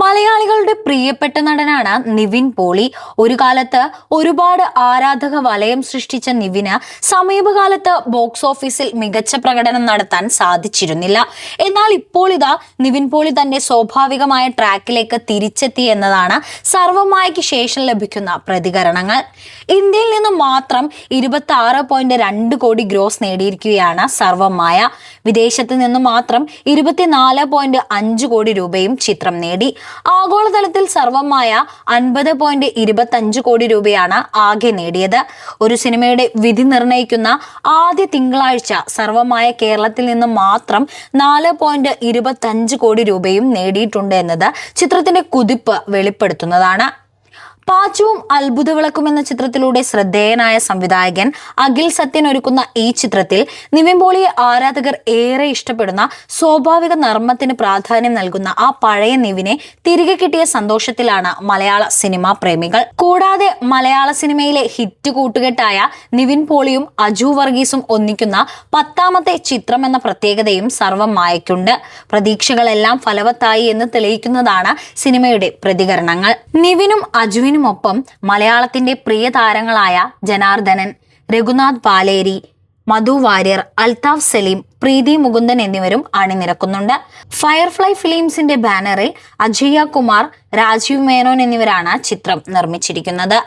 മലയാളികളുടെ പ്രിയപ്പെട്ട നടനാണ് നിവിൻ പോളി. ഒരു കാലത്ത് ഒരുപാട് ആരാധക വലയം സൃഷ്ടിച്ച നിവിന് സമീപകാലത്ത് ബോക്സ് ഓഫീസിൽ മികച്ച പ്രകടനം നടത്താൻ സാധിച്ചിരുന്നില്ല. എന്നാൽ ഇപ്പോൾ ഇതാ നിവിൻ പോളി തന്റെ സ്വാഭാവികമായ ട്രാക്കിലേക്ക് തിരിച്ചെത്തി എന്നതാണ് സർവമായയ്ക്ക് ശേഷം ലഭിക്കുന്ന പ്രതികരണങ്ങൾ. ഇന്ത്യയിൽ നിന്ന് മാത്രം ഇരുപത്തി ആറ് പോയിന്റ് രണ്ട് കോടി ഗ്രോസ് നേടിയിരിക്കുകയാണ് സർവമായ വിദേശത്ത് നിന്ന് മാത്രം ഇരുപത്തിനാല് പോയിന്റ് അഞ്ച് കോടി രൂപയും ചിത്രം നേടി. ആഗോളതലത്തിൽ സർവമായ അൻപത് പോയിന്റ് ഇരുപത്തഞ്ച് കോടി രൂപയാണ് ആകെ നേടിയത്. ഒരു സിനിമയുടെ വിധി നിർണയിക്കുന്ന ആദ്യ തിങ്കളാഴ്ച സർവമായ കേരളത്തിൽ നിന്ന് മാത്രം നാല് പോയിന്റ് ഇരുപത്തഞ്ച് കോടി രൂപയും നേടിയിട്ടുണ്ട് എന്നത് ചിത്രത്തിന്റെ കുതിപ്പ് വെളിപ്പെടുത്തുന്നതാണ്. പാച്ചുവും അത്ഭുത വിളക്കും എന്ന ചിത്രത്തിലൂടെ ശ്രദ്ധേയനായ സംവിധായകൻ അഖിൽ സത്യൻ ഒരുക്കുന്ന ഈ ചിത്രത്തിൽ നിവിൻ പോളിയെ ആരാധകർ ഏറെ ഇഷ്ടപ്പെടുന്ന സ്വാഭാവിക നർമ്മത്തിന് പ്രാധാന്യം നൽകുന്ന ആ പഴയ നിവിനെ തിരികെ കിട്ടിയ സന്തോഷത്തിലാണ് മലയാള സിനിമാ പ്രേമികൾ. കൂടാതെ മലയാള സിനിമയിലെ ഹിറ്റ് കൂട്ടുകെട്ടായ നിവിൻ പോളിയും അജു വർഗീസും ഒന്നിക്കുന്ന പത്താമത്തെ ചിത്രം എന്ന പ്രത്യേകതയും സർവം മായയ്ക്കുണ്ട്. പ്രതീക്ഷകളെല്ലാം ഫലവത്തായി എന്ന് തെളിയിക്കുന്നതാണ് സിനിമയുടെ പ്രതികരണങ്ങൾ. നിവിനും അജുവിനും ഒപ്പം മലയാളത്തിന്റെ പ്രിയ താരങ്ങളായ ജനാർദ്ദനൻ രഘുനാഥ് പാലേരി മധു വാര്യർ അൽതാഫ് സലീം പ്രീതി മുകുന്ദൻ എന്നിവരും അണിനിരക്കുന്നുണ്ട്. ഫയർഫ്ലൈ ഫിലിംസിന്റെ ബാനറിൽ അജയ്യ കുമാർ രാജീവ് മേനോൻ എന്നിവരാണ് ചിത്രം നിർമ്മിച്ചിരിക്കുന്നത്.